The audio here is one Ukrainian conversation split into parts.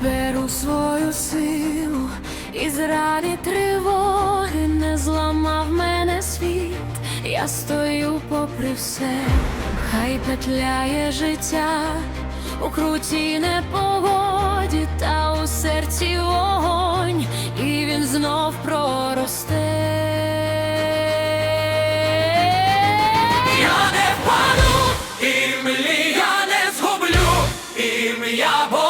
зберу свою силу і зради тривоги не зламав мене світ, я стою попри все, хай петляє життя у круті непогоді, та у серці вогонь, і він знов проросте. Я не впаду, і не згублю, ім'я Бога.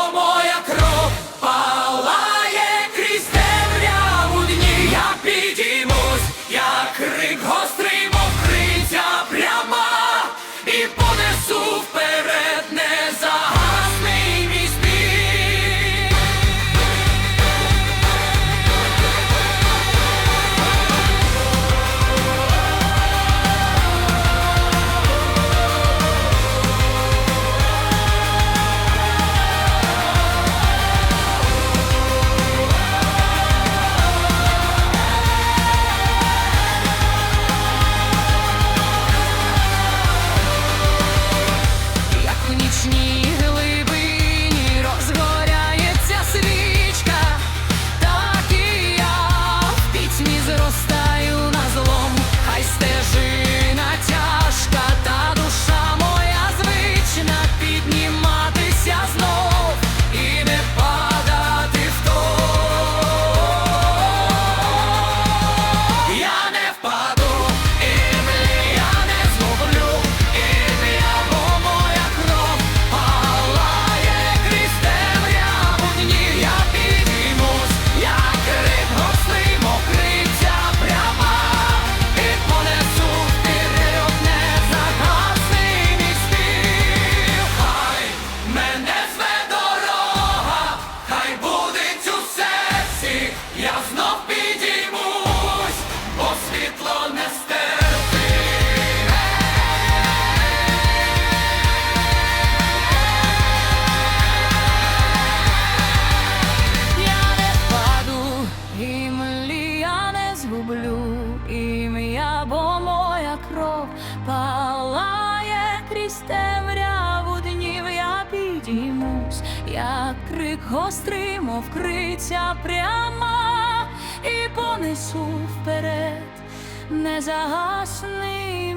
як крик гострий, мов криця пряма, і понесу вперед незагасний.